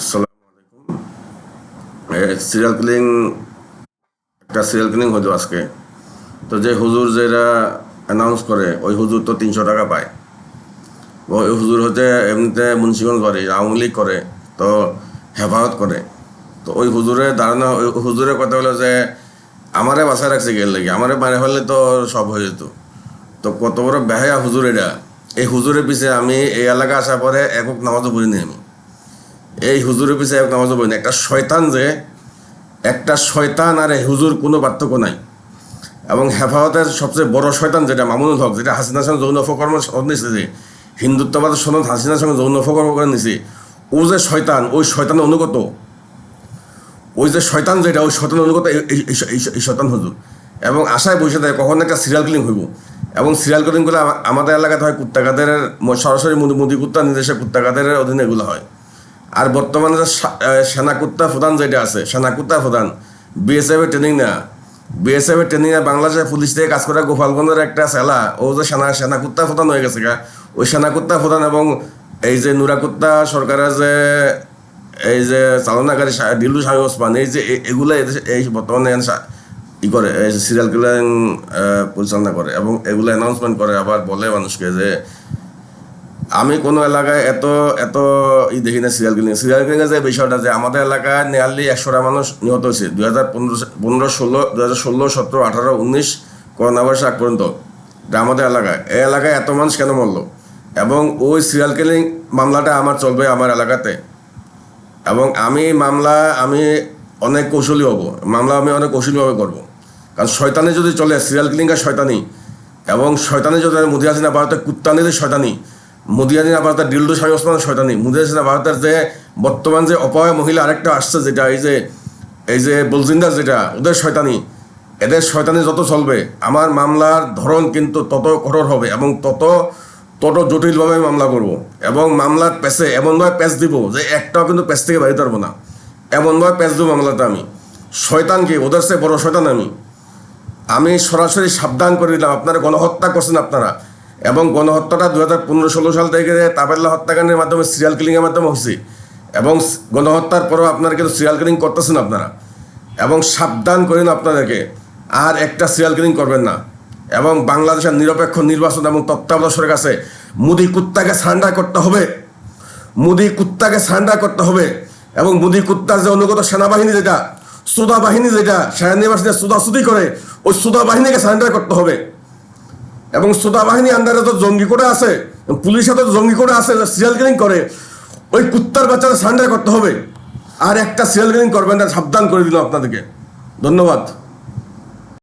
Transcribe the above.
আসসালামু আলাইকুম। Serial killing একটা সিরিয়াল কিলিং হতো আজকে। তো যে হুজুর যেটা অ্যানাউন্স করে, ওই হুজুর তো তিনশো টাকা পায়। ওই হুজুর হচ্ছে এমনিতে মুন্সিগঞ্জ বাড়ি আওয়ামী লীগ করে, তো হেফাজত করে। তো ওই হুজুরের ধারণা, ওই হুজুরের কথা হলো যে, আমারে বাসায় রাখছে গেল লাগে, আমারে মারে ফেললে তো সব হয়ে যেত। তো কত বড় বেহায়া হুজুর এটা এই হুজুরের পিছে আমি এই এলাকা আসার পরে একক নামাজও পড়িনি আমি। এই হুজুরের পিছিয়ে এক নামাজও পড়ি না একটা শয়তান যে, একটা শয়তান আর হুজুর কোনো পার্থক্য নাই। এবং হেফাজতের সবচেয়ে বড় শয়তান যেটা মামুনুল হক, যেটা হাসিনার সঙ্গে যৌন অপকর্ম নিছে যে, হিন্দুত্ববাদের সনদ হাসিনার সঙ্গে যৌন অপকর্ম করে নিছে। ও যে শয়তান, ওই শয়তান অনুগত। ওই যে শয়তান যেটা, ওই শয়তান অনুগত এই- শয়তান হুজুর। এবং আশায় বসে থাকে কখন একটা সিরিয়াল কিলিং হইব। এবং সিরিয়াল কিলিং করলে আমাদের এলাকাতে হয় কুত্তাকাদের সরাসরি মুদি মুদি কুত্তা নির্দেশে কুত্তাকাদের অধীনে এগুলো হয়। আর বর্তমানে যে সেনাকুত্তা প্রধান যেটা আছে, সেনাকুত্তা প্রধান বিএসএফ এর ট্রেনিং না বিএসএফ এর ট্রেনিং বাংলাদেশের পুলিশ থেকে কাজ করা গোপালগঞ্জের একটা সেলা ও যে সেনা সেনাকুত্তা প্রধান হয়ে গেছে গা। ওই সেনাকুত্তা প্রধান এবং এই যে নুরাকুত্তা সরকারের যে, এই যে চালনাকারী সা- দিল্লু শাহী ওসমান, এই যে এগুলো এই বর্তমানে ই করে সিরিয়াল কিলিং পরিচালনা করে এবং এগুলো অ্যানাউন্সমেন্ট করে, আবার বলে মানুষকে যে আমি কোনো এলাকায় এত এত ই দেখি না সিরিয়াল কিলিং সিরিয়াল কিলিংয়ের যে বিষয়টা যে আমাদের এলাকায় নিয়ারলি একশোটা মানুষ নিহত হয়েছে। দুই হাজার পনেরো পনেরো, ষোলো দু হাজার ষোলো, সতেরো, আঠারো, উনিশ করোনা ভাইরাস আগ পর্যন্ত। এটা আমাদের এলাকায়। এই এলাকায় এত মানুষ কেন মরলো? এবং ওই সিরিয়াল কিলিং মামলাটা আমার চলবে আমার এলাকাতে। এবং আমি মামলা, আমি অনেক কৌশলী হব। মামলা আমি অনেক কৌশলীভাবে করব। কারণ শয়তানি যদি চলে সিরিয়াল কিলিংয়ের শয়তানি। এবং শয়তানি যদি মুদি হাসিনা ভারতের কুত্তানিদের শয়তানি মুদি হাসিনা ভারতের ডিল্ডো শাহী ওসমানের শয়তানি। মুদি হাসিনা ভারতের যে বর্তমান যে অপয় মহিলা আরেকটা আসছে যেটা, এই যে এই যে বলজিন্দার যেটা, ওদের শয়তানি। এদের শয়তানি যত চলবে আমার মামলার ধরন কিন্তু তত কঠোর হবে এবং তত তত জটিলভাবে মামলা করব। এবং মামলার পেছে এমনভাবে প্যাচ দিব যে একটাও কিন্তু প্যাচ থেকে বাড়িতে পারব না। এমনভাবে প্যাচ দেবো মামলাটা আমি। শয়তান কি? ওদের সে বড় শয়তান আমি। আমি সরাসরি সাবধান করে দিলাম। আপনারা গণহত্যা করছেন আপনারা। এবং গণহত্যাটা দু হাজার পনেরো ষোলো সাল থেকে তাবেল্লা হত্যাকাণ্ডের মাধ্যমে সিরিয়াল কিলিংয়ের মাধ্যমে হচ্ছে। এবং গণহত্যার পরেও আপনারা কিন্তু সিরিয়াল কিলিং করতেছেন আপনারা। এবং সাবধান করেন আপনাদেরকে, আর একটা সিরিয়াল কিলিং করবেন না। এবং বাংলাদেশের নিরপেক্ষ নির্বাচন এবং তত্ত্বাবধায়কের কাছে মুদি কুত্তাকে সান্ডা করতে হবে। মুদি কুত্তাকে সারেন্ডার করতে হবে। এবং মুদি কুত্তার যে অনুগত সেনাবাহিনী যেটা সুদা বাহিনী যেটা সেনানিবাসীরা সুদাসুদি করে, ওই সুদা বাহিনীকে সারেন্ডার করতে হবে। এবং শ্রোতা বাহিনী আন্ডারে তো জঙ্গি করে আছে, পুলিশে তো জঙ্গি করে আছে সিরিয়াল কিলিং করে। ওই কুত্তার বাচ্চাদের সান্ডার করতে হবে। আর একটা সিরিয়াল কিলিং করবেন সাবধান করে দিল আপনাদেরকে। ধন্যবাদ।